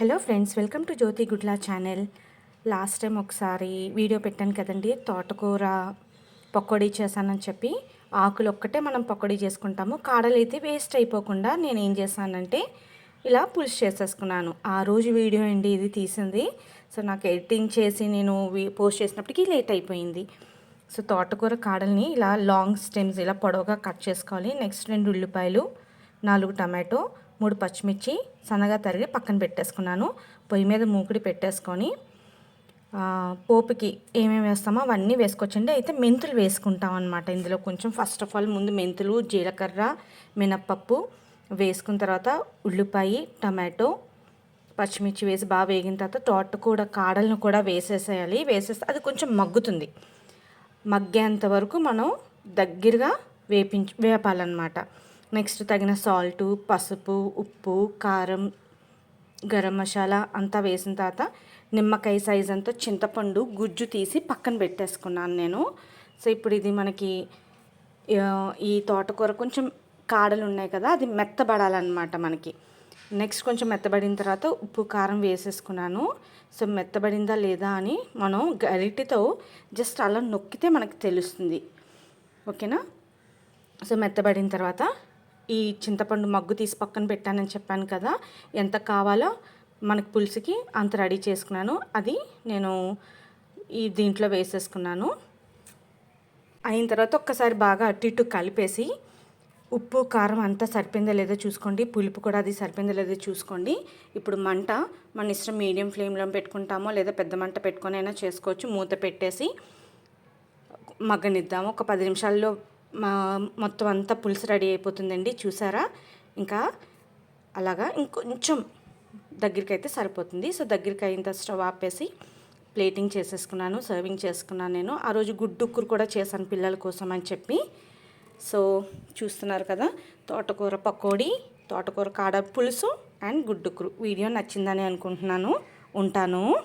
Hello friends welcome to Jyothi Gudla channel. Last time ఒకసారి video పెట్టాను కదండి తోటకూర పకోడీ చేశానని చెప్పి. ఆకులు ఒక్కటే మనం పకోడీ చేసుకుంటాము. కాడలు అయితే వేస్ట్ అయిపోకుండా నేను ఏం చేశానంటే ఇలా పులుసు చేసేసుకున్నాను. ఆ రోజు వీడియో అండి ఇది తీసింది. సో నాకు ఎడిటింగ్ చేసి నేను పోస్ట్ చేసినప్పటికీ లేట్ అయిపోయింది. సో తోటకూర కాడల్ని ఇలా లాంగ్ స్టెమ్స్ ఇలా పొడవుగా కట్ చేసుకోవాలి. నెక్స్ట్ రెండు ఉల్లిపాయలు నాలుగు టమాటో మూడు పచ్చిమిర్చి సన్నగా తరిగి పక్కన పెట్టేసుకున్నాను. పొయ్యి మీద మూకుడి పెట్టేసుకొని పోపుకి ఏమేమి వేస్తామో అవన్నీ వేసుకోవచ్చండి. అయితే మెంతులు వేసుకుంటాం అనమాట ఇందులో కొంచెం ఫస్ట్ ఆఫ్ ఆల్ ముందు మెంతులు జీలకర్ర మినప్పప్పు వేసుకున్న తర్వాత ఉల్లిపాయ టమాటో పచ్చిమిర్చి వేసి బాగా వేగిన తర్వాత తోటకూర కాడలను కూడా వేసేసేయాలి. వేసేస్తే అది కొంచెం మగ్గుతుంది. మగ్గేంత వరకు మనం దగ్గరగా వేపించి వేపాలన్నమాట. నెక్స్ట్ తగిన సాల్టు పసుపు ఉప్పు కారం గరం మసాలా అంతా వేసిన తర్వాత నిమ్మకాయ సైజ్ అంతా చింతపండు గుజ్జు తీసి పక్కన పెట్టేసుకున్నాను నేను. సో ఇప్పుడు ఇది మనకి ఈ తోటకూర కొంచెం కాడలు ఉన్నాయి కదా అది మెత్తబడాలన్నమాట మనకి. నెక్స్ట్ కొంచెం మెత్తబడిన తర్వాత ఉప్పు కారం వేసేసుకున్నాను. సో మెత్తబడిందా లేదా అని మనం గరిటితో జస్ట్ అలా నొక్కితే మనకి తెలుస్తుంది. ఓకేనా? సో మెత్తబడిన తర్వాత ఈ చింతపండు మగ్గు తీసి పక్కన పెట్టానని చెప్పాను కదా ఎంత కావాలో మనకి పులుసుకి అంత రెడీ చేసుకున్నాను. అది నేను ఈ దీంట్లో వేసేసుకున్నాను. అయిన తర్వాత ఒక్కసారి బాగా అటు ఇటు కలిపేసి ఉప్పు కారం అంతా సరిపోయిందో లేదో చూసుకోండి. పులుపు కూడా అది సరిపోయిందో లేదో చూసుకోండి. ఇప్పుడు మంట మన ఇష్టం మీడియం ఫ్లేమ్లో పెట్టుకుంటామో లేదా పెద్ద మంట పెట్టుకొని అయినా చేసుకోవచ్చు. మూత పెట్టేసి మగ్గనిద్దాము. ఒక పది నిమిషాల్లో మా మొత్తం అంతా పులుసు రెడీ అయిపోతుందండి చూసారా? ఇంకా అలాగా ఇంకొంచెం దగ్గరికి అయితే సరిపోతుంది. సో దగ్గరికి అయిన స్టవ్ ఆపేసి ప్లేటింగ్ చేసేసుకున్నాను సర్వింగ్ చేసుకున్నాను నేను. ఆ రోజు గుడ్డుక్కురు కూడా చేశాను పిల్లల కోసం అని చెప్పి. సో చూస్తున్నారు కదా తోటకూర పకోడీ తోటకూర కాడ పులుసు అండ్ గుడ్డుకురు వీడియో నచ్చిందని అనుకుంటున్నాను. ఉంటాను.